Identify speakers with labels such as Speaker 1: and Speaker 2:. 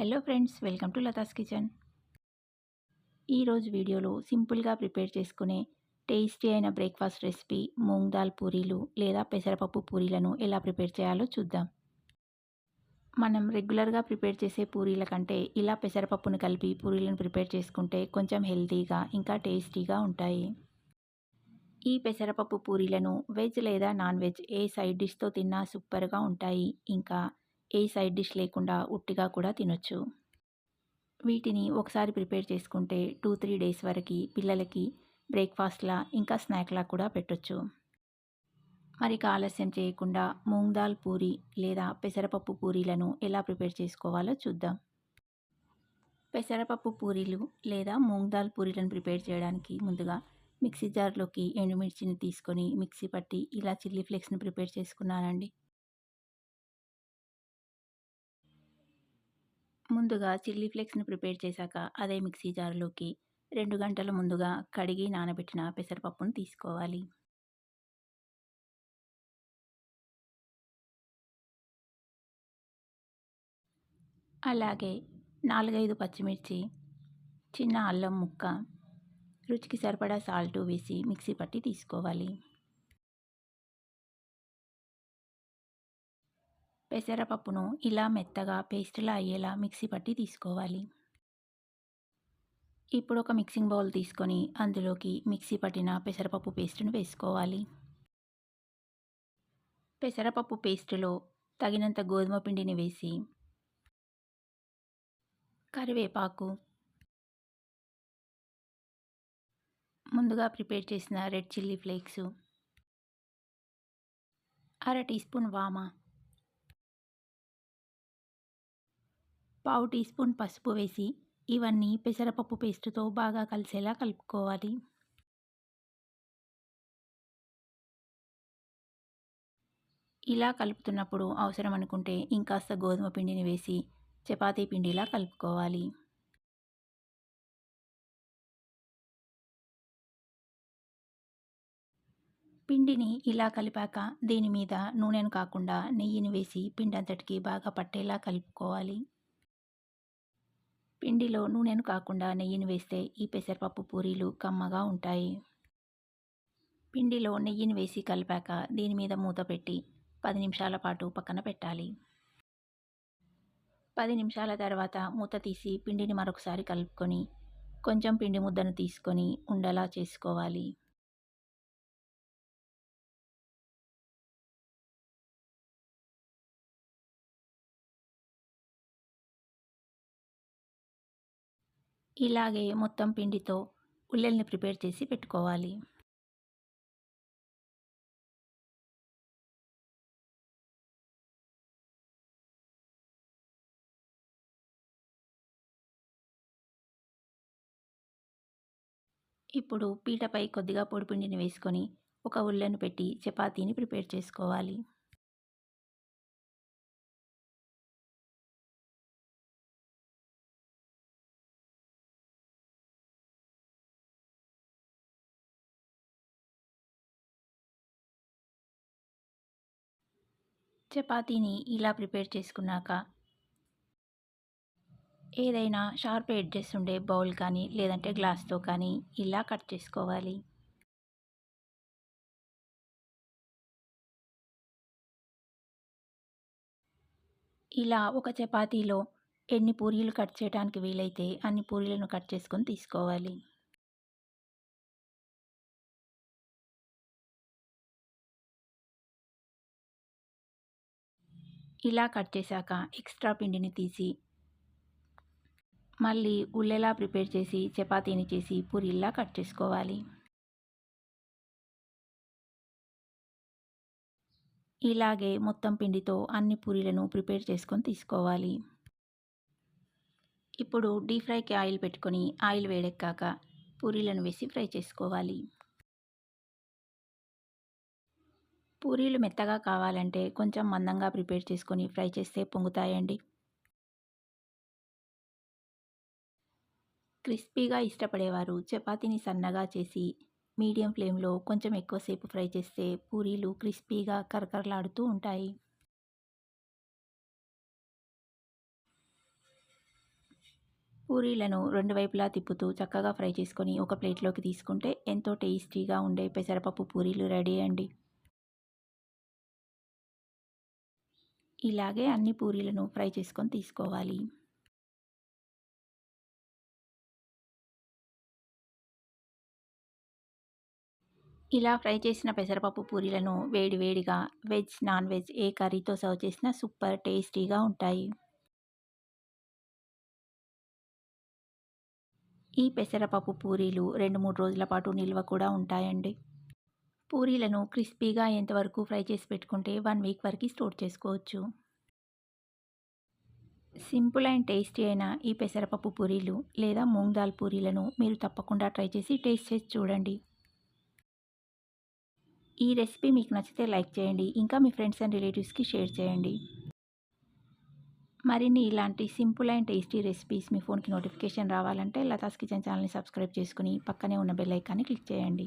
Speaker 1: Hello friends welcome to Latha's kitchen. ఈరోజు వీడియోలో సింపుల్గా ప్రిపేర్ చేసుకునే టేస్టీ అయిన బ్రేక్ఫాస్ట్ రెసిపీ మూంగ్ దాల్ పూరీలు లేదా పెసరపప్పు పూరీలను ఎలా ప్రిపేర్ చేయాలో చూద్దాం. మనం రెగ్యులర్గా ప్రిపేర్ చేసే పూరీల కంటే ఇలా పెసరపప్పును కలిపి పూరీలను ప్రిపేర్ చేసుకుంటే కొంచెం హెల్తీగా ఇంకా టేస్టీగా ఉంటాయి. ఈ పెసరపప్పు పూరీలను వెజ్ లేదా నాన్ వెజ్ ఏ సైడ్ డిష్తో తిన్నా సూపర్గా ఉంటాయి. ఇంకా ఏ సైడ్ డిష్ లేకుండా ఉట్టిగా కూడా తినొచ్చు. వీటిని ఒకసారి ప్రిపేర్ చేసుకుంటే టూ త్రీ డేస్ వరకు పిల్లలకి బ్రేక్ఫాస్ట్లా ఇంకా స్నాక్లా కూడా పెట్టొచ్చు. మరి ఆలస్యం చేయకుండా మూంగ్ దాల్ పూరి లేదా పెసరపప్పు పూరీలను ఎలా ప్రిపేర్ చేసుకోవాలో చూద్దాం. పెసరపప్పు పూరీలు లేదా మూంగ్ దాల్ పూరీలను ప్రిపేర్ చేయడానికి ముందుగా మిక్సీ జార్లోకి ఎండుమిర్చిని తీసుకొని మిక్సీ పట్టి ఇలా చిల్లీ ఫ్లేక్స్ని ప్రిపేర్ చేసుకున్నానండి. ముందుగా చిల్లీ ఫ్లేక్స్ని ప్రిపేర్ చేశాక అదే మిక్సీ జార్లోకి రెండు గంటల ముందుగా కడిగి నానబెట్టిన పెసరపప్పును తీసుకోవాలి. అలాగే నాలుగైదు పచ్చిమిర్చి చిన్న అల్లం ముక్క రుచికి సరిపడా సాల్ట్ వేసి మిక్సీ పట్టి తీసుకోవాలి. పెసరపప్పును ఇలా మెత్తగా పేస్ట్లా అయ్యేలా మిక్సీ పట్టి తీసుకోవాలి. ఇప్పుడు ఒక మిక్సింగ్ బౌల్ తీసుకొని అందులోకి మిక్సీ పట్టిన పెసరపప్పు పేస్ట్ను వేసుకోవాలి. పెసరపప్పు పేస్టులో తగినంత గోధుమ పిండిని వేసి కరివేపాకు ముందుగా ప్రిపేర్ చేసిన రెడ్ చిల్లీ ఫ్లేక్స్ అర టీ స్పూన్ వామా పావు టీ స్పూన్ పసుపు వేసి ఇవన్నీ పెసరపప్పు పేస్టుతో బాగా కలిసేలా కలుపుకోవాలి. ఇలా కలుపుతున్నప్పుడు అవసరం అనుకుంటే ఇంకాస్త గోధుమ పిండిని వేసి చపాతీ పిండిలా కలుపుకోవాలి. పిండిని ఇలా కలిపాక దీని మీద నూనెను కాకుండా నెయ్యిని వేసి పిండి అంతటికి బాగా పట్టేలా కలుపుకోవాలి. పిండిలో నూనెను కాకుండా నెయ్యిని వేస్తే ఈ పెసరపప్పు పూరీలు కమ్మగా ఉంటాయి. పిండిలో నెయ్యిని వేసి కలిపాక దీని మీద మూత పెట్టి పది నిమిషాల పాటు పక్కన పెట్టాలి. పది నిమిషాల తర్వాత మూత తీసి పిండిని మరొకసారి కలుపుకొని కొంచెం పిండి ముద్దను తీసుకొని ఉండలా చేసుకోవాలి. ఇలాగే మొత్తం పిండితో ఉల్లెల్ని ప్రిపేర్ చేసి పెట్టుకోవాలి. ఇప్పుడు పీటపై కొద్దిగా పొడిపిండిని వేసుకొని ఒక ఉల్లెను పెట్టి చపాతీని ప్రిపేర్ చేసుకోవాలి. చపాతీని ఇలా ప్రిపేర్ చేసుకున్నాక ఏదైనా షార్ప్ ఎడ్జెస్ ఉండే బౌల్ కానీ లేదంటే గ్లాస్తో కానీ ఇలా కట్ చేసుకోవాలి. ఇలా ఒక చపాతీలో ఎన్ని పూరీలు కట్ చేయడానికి వీలైతే అన్ని పూరీలను కట్ చేసుకొని తీసుకోవాలి. ఇలా కట్ చేశాక ఎక్స్ట్రా పిండిని తీసి మళ్ళీ ఉల్లెలా ప్రిపేర్ చేసి చపాతీని చేసి పూరిలా కట్ చేసుకోవాలి. ఇలాగే మొత్తం పిండితో అన్ని పూరీలను ప్రిపేర్ చేసుకొని తీసుకోవాలి. ఇప్పుడు డీప్ ఫ్రైకి ఆయిల్ పెట్టుకొని ఆయిల్ వేడెక్కాక పూరీలను వేసి ఫ్రై చేసుకోవాలి. పూరీలు మెత్తగా కావాలంటే కొంచెం మందంగా ప్రిపేర్ చేసుకొని ఫ్రై చేస్తే పొంగుతాయండి. క్రిస్పీగా ఇష్టపడేవారు చపాతీని సన్నగా చేసి మీడియం ఫ్లేమ్లో కొంచెం ఎక్కువసేపు ఫ్రై చేస్తే పూరీలు క్రిస్పీగా కరకరలాడుతూ ఉంటాయి. పూరీలను రెండు వైపులా తిప్పుతూ చక్కగా ఫ్రై చేసుకొని ఒక ప్లేట్లోకి తీసుకుంటే ఎంతో టేస్టీగా ఉండే పెసరపప్పు పూరీలు రెడీ అండి. ఇలాగే అన్ని పూరీలను ఫ్రై చేసుకొని తీసుకోవాలి. ఇలా ఫ్రై చేసిన పెసరపప్పు పూరీలను వేడివేడిగా వెజ్ నాన్ వెజ్ ఏ కర్రీతో సర్వ్ చేసినా సూపర్ టేస్టీగా ఉంటాయి. ఈ పెసరపప్పు పూరీలు రెండు మూడు రోజుల పాటు నిల్వ కూడా ఉంటాయండి. పూరీలను క్రిస్పీగా ఎంతవరకు ఫ్రై చేసి పెట్టుకుంటే వన్ వీక్ వరకు స్టోర్ చేసుకోవచ్చు. సింపుల్ అండ్ టేస్టీ అయిన ఈ పెసరపప్పు పూరీలు లేదా మూంగ్ దాల్ పూరీలను మీరు తప్పకుండా ట్రై చేసి టేస్ట్ చేసి చూడండి. ఈ రెసిపీ మీకు నచ్చితే లైక్ చేయండి ఇంకా మీ ఫ్రెండ్స్ అండ్ రిలేటివ్స్కి షేర్ చేయండి. మరిన్ని ఇలాంటి సింపుల్ అండ్ టేస్టీ రెసిపీస్ మీ ఫోన్కి నోటిఫికేషన్ రావాలంటే లతాస్ కిచెన్ ఛానల్ని సబ్స్క్రైబ్ చేసుకుని పక్కనే ఉన్న బెల్ ఐకాన్ని క్లిక్ చేయండి.